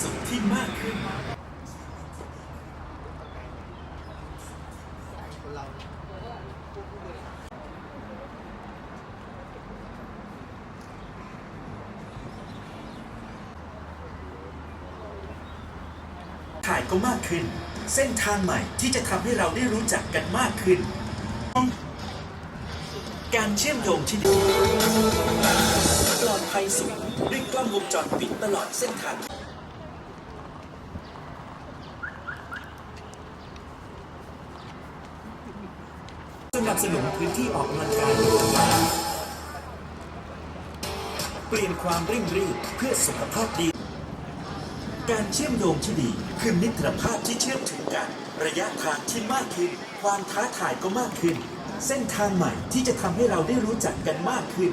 สุขที่มากขึ้นถ่ายก็มากขึ้น เส้นทางใหม่ที่จะทำให้เราได้รู้จักกันมากขึ้น การเชื่อมโยงที่ดีปลอดภัยสูงด้วยกล้องวงจรปิดตลอดเส้นทาง นับสนุนพื้นที่ออกกำลังกายเปลี่ยนความเร่งรีบเพื่อสุขภาพดี การเชื่อมโยงที่ดีคือมิตรภาพที่เชื่อมถึงกัน ระยะทางที่มากขึ้น ความท้าทายก็มากขึ้น เส้นทางใหม่ที่จะทำให้เราได้รู้จักกันมากขึ้น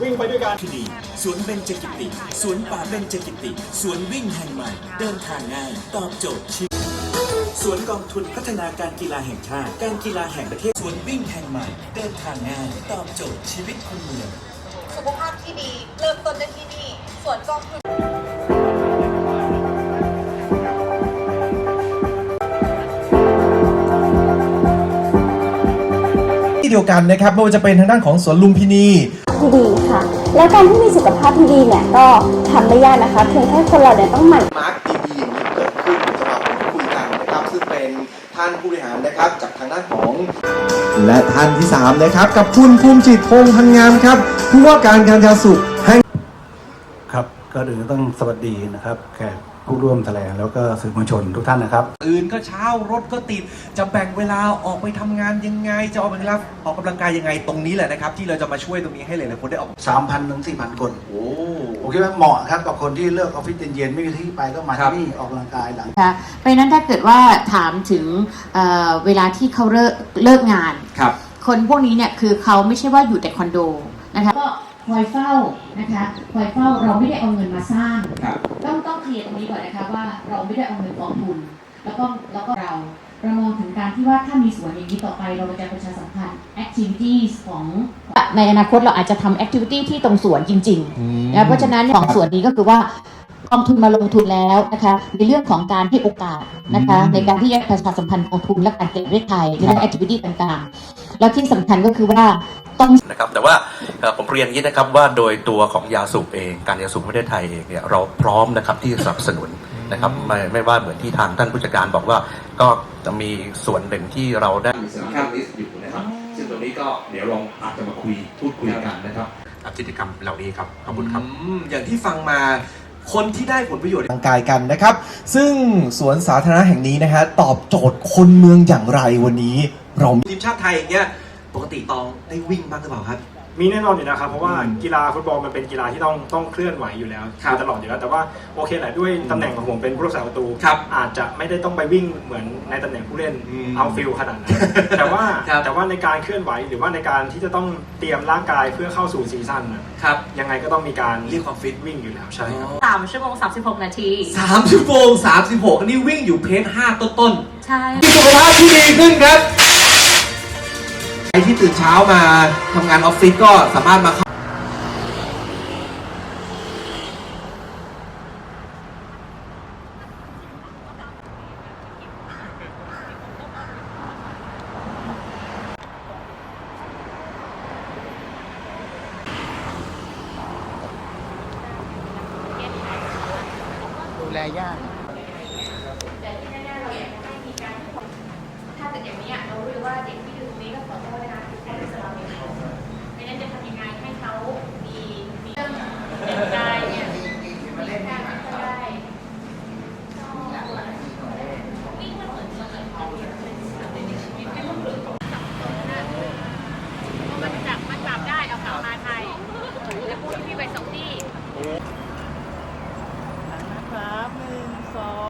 วิ่งไปด้วยกันที่ดีสวนเบญจกิติ สวนป่าเบญจกิติ สวนวิ่งแห่งใหม่ เดินทางง่าย ตอบโจทย์ชีวิต สวนกองทุนพัฒนาการกีฬาแห่งชาติ การกีฬาแห่งประเทศสวนวิ่งแห่งใหม่เดินทางง่ายตอบโจทย์ชีวิตคนเมือง สุขภาพที่ดี เริ่มต้นได้ที่นี่ส่วนกองทุนที่เดียวกันนะครับไม่ว่าจะเป็นทางด้านของสวนลุมพินีที่ดีค่ะ แล้วการที่มีสุขภาพที่ดีเนี่ยก็ทำไม่ยากนะคะเพียงแค่คนเราเนี่ยต้องหมั่นมาร์ค ท่านผู้บริหารนะครับจากทางด้านของ และท่านที่ 3 นะครับ กับคุณภูมิจิตพงษ์พันงามครับผู้ว่าการการยาสุขแห่งครับก็อื่นก็ต้องสวัสดีนะครับแขก ผู้ร่วมแถลงแล้วก็สื่อมวลชนทุกท่านนะครับตื่นก็เช้ารถก็ติด จะแบ่งเวลาออกไปทำงานยังไง จะออกไปเวลาออกกำลังกายยังไงตรงนี้แหละนะครับ ที่เราจะมาช่วยตรงนี้ให้หลายๆคนได้ออก3,000ถึง4,000 คน โอ้ ผมคิดว่าเหมาะครับกับคนที่เลิกออฟฟิศเย็นๆไม่มีที่ไปก็มาครับ ที่นี่ออกกำลังกายหลัง นะคะเพราะฉะนั้นถ้าเกิดว่าถามถึงเอ่อเวลาที่เขาเลิกเลิกงาน ครับ คนพวกนี้เนี่ยคือเขาไม่ใช่ว่าอยู่แต่คอนโดนะคะก็ คอยเฝ้านะคะคอยเฝ้าเราไม่ได้เอาเงินมาสร้าง ครับ ต้องต้องเคลียร์ตรงนี้ก่อนนะคะว่าเราไม่ได้เอาเงินกองทุน แล้วก็แล้วก็เราเรามองถึงการที่ว่าถ้ามีสวนอย่างนี้ต่อไปเราจะประชาสัมพันธ์ activities ของในอนาคตเราอาจจะทำ activity ที่ตรงสวนจริงๆนะเพราะฉะนั้นของสวนนี้ก็คือว่ากองทุนมาลงทุนแล้วนะคะในเรื่องของการให้โอกาสนะคะในการที่จะประชาสัมพันธ์กองทุนและการเก็บประเทศไทยในเรื่อง activity ต่างๆ แล้วที่สำคัญก็คือว่า ต้องนะครับแต่ว่าเอ่อผมเรียนอย่างนี้นะครับว่าโดยตัวของยาสูบเองการยาสูบประเทศไทยเองเนี่ยเราพร้อมนะครับที่จะสนับสนุนนะครับไม่ไม่ว่าเหมือนที่ทางท่านผู้จัดการบอกว่าก็จะมีส่วนหนึ่งที่เราได้มีสินค้าลิสต์อยู่นะครับซึ่งตรงนี้ก็เดี๋ยวลองอาจจะมาคุยพูดคุยกันนะครับกับกิจกรรมเหล่านี้ครับขอบคุณครับอืมอย่างที่ฟังมาคนที่ได้ผลประโยชน์ร่างกายกันนะครับ ซึ่งสวนสาธารณะแห่งนี้นะฮะตอบโจทย์คนเมืองอย่างไรวันนี้ เราทีมชาติไทยอย่างเงี้ย ปกติตองได้วิ่งบ้างหรือเปล่าครับ มีแน่นอนอยู่นะครับ เพราะว่ากีฬาฟุตบอลมันเป็นกีฬาที่ต้องต้องเคลื่อนไหวอยู่แล้วครับตลอดอยู่แล้ว แต่ว่าโอเคแหละด้วยตำแหน่งของผมเป็นผู้รักษาประตูครับอาจจะไม่ได้ต้องไปวิ่งเหมือนในตำแหน่งผู้เล่นอืมเอาฟิลขนาดนั้นแต่ว่าครับ แต่ว่าในการเคลื่อนไหวหรือว่าในการที่จะต้องเตรียมร่างกายเพื่อเข้าสู่ซีซั่นน่ะครับ ยังไไงก็ต้องมีการเรียกความฟิต วิ่งอยู่แล้วใช่ครับ สามชั่วโมงสามสิบหกนาที สามชั่วโมงสามสิบหกนี่วิ่งอยู่เพจห้าต้นใช่ ๆมีสุขภาพที่ดีขึ้นครับ ใครที่ตื่นเช้ามาทำงานออฟฟิศก็สามารถมาเข้าถ้าเกิดอย่างนี้เรารู้ว่าเด็ก